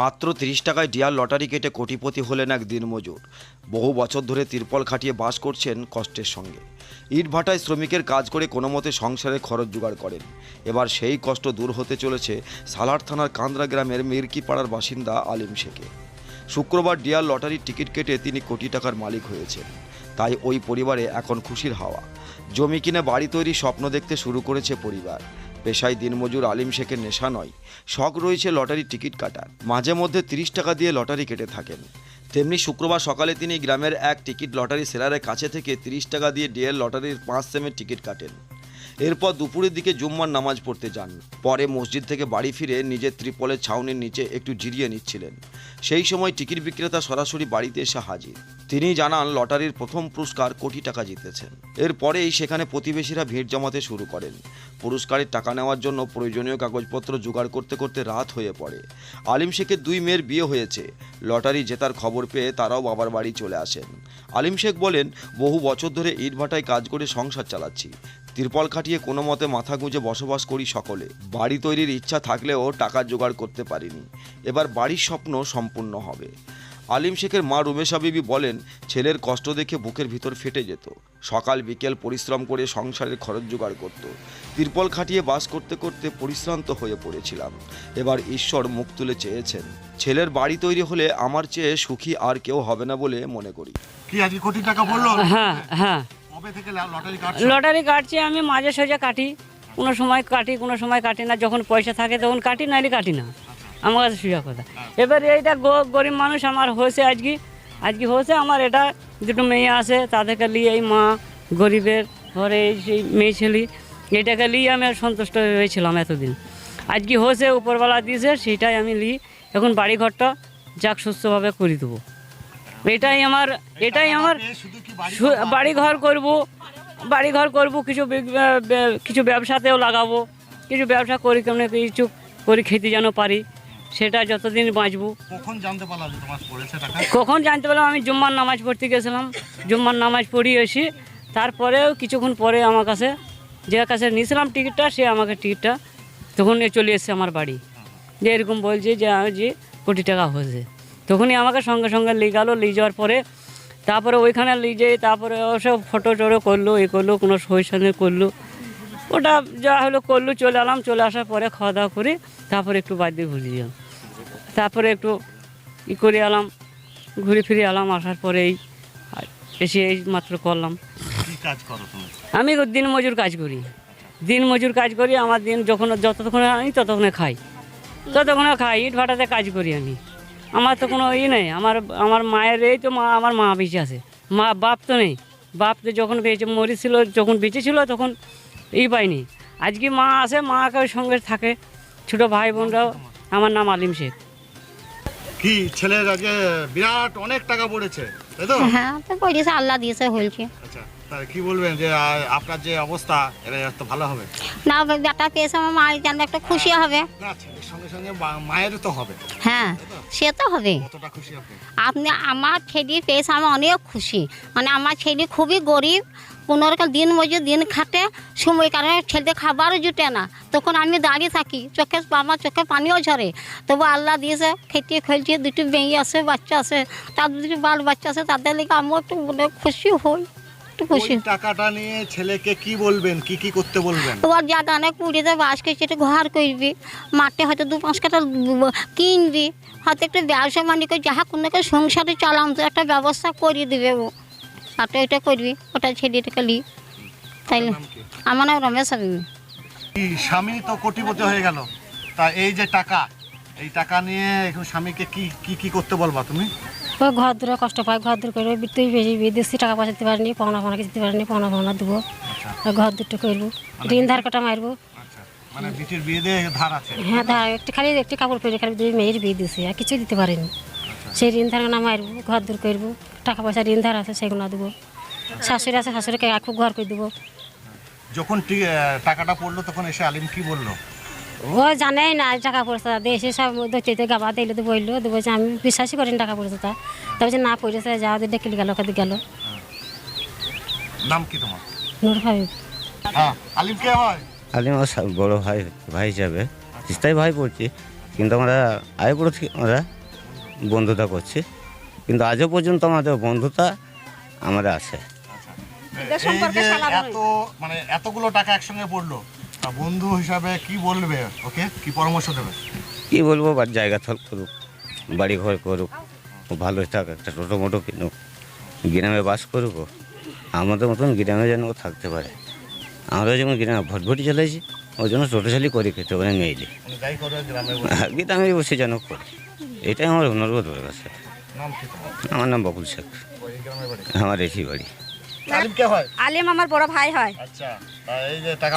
মাত্র তিরিশ টাকায় ডিয়ার লটারি কেটে কোটিপতি হলেন এক দিনমজুর। বহু বছর ধরে তিরপল খাটিয়ে বাস করছেন কষ্টের সঙ্গে। ইট ভাটায় শ্রমিকের কাজ করে কোনো মতে সংসারে খরচ জোগাড় করেন। এবার সেই কষ্ট দূর হতে চলেছে সালার থানার কান্দ্রা গ্রামের মির্কিপাড়ার বাসিন্দা আলিম শেখে। শুক্রবার ডিয়ার লটারির টিকিট কেটে তিনি কোটি টাকার মালিক হয়েছেন। তাই ওই পরিবারে এখন খুশির হাওয়া। জমি কিনে বাড়ি তৈরির স্বপ্ন দেখতে শুরু করেছে পরিবার। পেশায় দিনমজুর আলিম শেখের নেশা নয়। শখ রয়েছে লটারি টিকিট কাটার। মাঝে মধ্যে তিরিশ টাকা দিয়ে লটারি কেটে থাকেন। তেমনি শুক্রবার সকালে তিনি গ্রামের এক টিকিট লটারি সেলারের কাছে থেকে তিরিশ টাকা দিয়ে ডিএল লটারির পাঁচ সেমের টিকিট কাটেন। এরপর দুপুরের দিকে জুম্মার নামাজ পড়তে যান। পরে মসজিদ থেকে বাড়ি ফিরে নিজের ত্রিপলের ছাউনির নিচে একটু জিরিয়ে নিচ্ছিলেন। সেই সময় টিকিট বিক্রেতা সরাসরি বাড়িতে এসে হাজির। তিনি জানান, লটারির প্রথম পুরস্কার কোটি টাকা জিতেছেন। এরপরেই সেখানে প্রতিবেশীরা ভিড় জমাতে শুরু করেন। পুরস্কারের টাকা নেওয়ার জন্য প্রয়োজনীয় কাগজপত্র জোগাড় করতে করতে রাত হয়ে পড়ে। আলিম শেখের দুই মেয়ের বিয়ে হয়েছে। লটারি জেতার খবর পেয়ে তারাও বাবার বাড়ি চলে আসেন। আলিম শেখ বলেন, বহু বছর ধরে ইটভাটায় কাজ করে সংসার চালাচ্ছি। তিরপল খাটিয়ে কোনো মতে মাথা গুঁজে বসবাস করি সকলে। বাড়ি তৈরির ইচ্ছা থাকলেও টাকা জোগাড় করতে পারিনি। এবার বাড়ির স্বপ্ন সম্পূর্ণ হবে। আলিম শেখের মা রুমেশা বিবি বলেন ছেলের কষ্ট দেখে বুকের ভিতর ফেটে যেত। সকাল বিকেল পরিশ্রম করে সংসারের খরচ জোগাড় করত। তিরপল খাটিয়ে বাস করতে করতে পরিশ্রান্ত হয়ে পড়েছিলাম। এবার ঈশ্বর মুখ তুলে চেয়েছেন। ছেলের বাড়ি তৈরি হলে আমার চেয়ে সুখী আর কেউ হবে না বলে মনে করি। কি আজকে কোটি টাকা বলল হ্যাঁ হ্যাঁ। লটারি কাটছে? আমি মাঝে সাঝে কাটি। কোনো সময় কাটি কোনো সময় কাটি না। যখন পয়সা থাকে তখন কাটি নাহলে কাটি না। আমার কাছে সুযোগ কথা। এবার এইটা গ- গরিব মানুষ আমার হয়েছে আজকে। আজকে হয়েছে আমার এটা দুটো মেয়ে আছে তাদেরকে নিয়ে এই মা গরিবের ঘরে এই সেই মেয়ে ছেলে এটাকে নিয়ে আমি সন্তুষ্ট হয়েছিলাম এতদিন। আজকে হয়েছে উপরবেলা দিয়েছে সেটাই আমি নিই। এখন বাড়ি ঘরটা যাক সুস্থভাবে করে দেবো। এটাই আমার এটাই আমার বাড়ি ঘর করব বাড়ি ঘর করব কিছু কিছু ব্যবসাতেও লাগাবো কিছু ব্যবসা করি কেমন কিছু করি খেতে যেন পারি সেটা যতদিন বাঁচবো। কখন জানতে পারলাম কখন জানতে আমি জুম্মার নামাজ পড়তে গেছিলাম। জুম্মার নামাজ পড়ি এসে তারপরেও কিছুক্ষণ পরে আমার কাছে যে কাছে নিয়েছিলাম টিকিটটা সে আমাকে টিকিটটা তখন চলে এসেছে আমার বাড়ি। যে এরকম বলছে যে আমি যে কোটি টাকা হয়েছে। তখনই আমাকে সঙ্গে সঙ্গে নিয়ে গেলো নিয়ে যাওয়ার পরে তারপরে ওইখানে নিয়ে যেয়ে তারপরে ওসব ফটো টটো করল এ করল কোনো সহিসানে করল। ওটা যা হলো করল চলে এলাম চলে আসার পরে খাওয়া দাওয়া করে তারপরে একটু বাদ দিয়ে ঘুরে গেলাম তারপরে একটু ই করে এলাম ঘুরে ফিরে এলাম আসার পরে এই এসে এই মাত্র করলাম। কাজ করো আমি দিন মজুর কাজ করি। দিন মজুর কাজ করি আমার দিন যখন যতক্ষণে আনি ততক্ষণে খাই। ততক্ষণে খাই ইট ভাটাতে কাজ করি আমি। আমার তো কোনো ই নেই। আমার আমার মায়ের এই তো মা আমার মা বেঁচে আছে। মা বাপ তো নেই। বাপ তো যখন বেঁচে মরেছিল যখন বেঁচে ছিল তখন ই পাইনি আজকে মা আছে মাকে সঙ্গে থাকে। ছোটো ভাই বোনরাও। আমার নাম আলিম শেখ। কি ছেলের আজকে বিরাট অনেক টাকা পড়েছে তাই তো? হ্যাঁ তো আল্লাহ দিয়েছে হয়েছে। আচ্ছা। কি বলবেন যে আপনার যে অবস্থা এটা তো ভালো হবে? না বেটা পেয়েছে আমার মায়ের জানবে একটা খুশি হবে। না ছেলের সঙ্গে সঙ্গে বা- তো হবে। হ্যাঁ সে তো হবে। কতটা খুশি আপনি? আপনি আমার ছেলে পেয়েছে আমি অনেক খুশি। মানে আমার ছেলে খুবই গরিব। কোনো রকম দিন মজুর দিন খাটে সময় কারণে ছেলেদের খাবারও জুটে না। তখন আমি দাঁড়িয়ে থাকি চোখে আমার চোখে পানিও ঝরে। তবু আল্লাহ দিয়েছে খেতে খেলছে দুটি মেয়ে আছে বাচ্চা আছে তার দুটি বাল বাচ্চা আছে তাদের লেগে আমিও একটু খুশি হই। একটু খুশি ওই টাকাটা নিয়ে ছেলেকে কি বলবেন? কি কি করতে বলবেন? তোমার যা গানে কুড়িতে বাস করছে একটু ঘর করবি। মাঠে হয়তো দু পাঁচ কাটা কিনবি। হয়তো একটু ব্যবসা বাণিজ্য যাহা কোনো সংসারে চালাম তো একটা ব্যবস্থা করিয়ে দিবে ও। আর তো এটা করবি ওটা ছেলেটাকে লি তাইলে কি? আমার নাম রমেশ স্বামী তো কোটিপতি হয়ে গেল। তা এই যে টাকা এই টাকা নিয়ে এখন স্বামীকে কি কি কি করতে বলবা তুমি? ওই ঘর দূরে কষ্ট পায় ঘর দূর করব তুই বেশি বিদেশি টাকা পয়সা দিতে পারিনি পাওনা পাওনা কিছু দিতে পারিনি পাওনা পাওনা দেবো। আচ্ছা। ঘর দুটো করব। ঋণ ধার কাটা মারবো। আচ্ছা। মানে হ্যাঁ ধার। একটু খালি একটু কাপড় পরে খালি দুই মেয়ের বিয়ে দিয়েছি আর কিছু দিতে পারিনি। সেই ঋণ ধার না মারবো ঘর দূর করব টাকা পয়সা ঋণ ধার আছে সেগুলো দেবো। শাশুড়ি আছে শাশুড়িকে একটু ঘর করে দেবো। যখন টাকাটা পড়ল তখন এসে আলিম কি বলল? ও জানেই না টাকা পয়সা দেশে সব দৈত্যতে গাবা দিলে তো বলল তো বলছে আমি বিশ্বাসই করিনি টাকা পয়সা তা। তা বলছে না পড়েছে যা ওদের ডেকে গেল ওখানে গেল। নাম কি তোমার? নূর হাবিব। হ্যাঁ আলিম কে হয়? আলিম আমার বড় ভাই ভাই হিসাবে। তিস্তায় ভাই পড়ছি কিন্তু আমরা আগে করে থেকে আমরা বন্ধুতা করছি। কিন্তু আজও পর্যন্ত আমাদের বন্ধুতা আমাদের আছে। এত মানে এতগুলো টাকা একসঙ্গে পড়ল তা বন্ধু হিসাবে কি বলবে? ওকে কি পরামর্শ দেবে? কী বলব বা জায়গা থল করুক বাড়ি ঘর করুক ভালো থাক একটা টোটো মোটো কিনুক গ্রামে বাস করুক ও। আমাদের মতন গ্রামে যেন ও থাকতে পারে। আমরা যেমন গ্রামে ভটভটি চালাইছি ওই জন্য টোটো চালি করে খেতে পারে মেইলি মানে গ্রামে বসে। যেন করে। এটাই আমার অনুরোধ ওর কাছে? আমার নাম বকুল শেখ। আমার এসি বাড়ি। আলিম কে হয়? আলিম আমার বড় ভাই হয়। আচ্ছা এই যে টাকা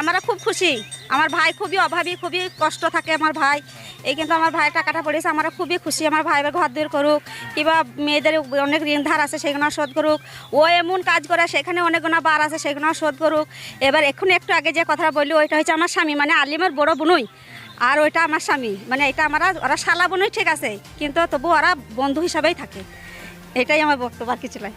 আমরা খুব খুশি। আমার ভাই খুবই অভাবী খুবই কষ্ট থাকে আমার ভাই। এই কিন্তু আমার ভাই টাকাটা পড়েছে আমরা খুবই খুশি। আমার ভাই ঘর দূর করুক কিংবা মেয়েদের অনেক ঋণ ধার আছে সেগুলো শোধ করুক। ও এমন কাজ করে সেখানে অনেকগুলো বার আছে সেগুলো শোধ করুক। এবার এখন একটু আগে যে কথা বললি ওইটা হচ্ছে আমার স্বামী মানে আলিমের বড় বোনই। আর ওইটা আমার স্বামী মানে এটা আমরা ওরা শালা বোনই ঠিক আছে কিন্তু তবু ওরা বন্ধু হিসাবেই থাকে। এটাই আমার বক্তব্য আর কিছু নয়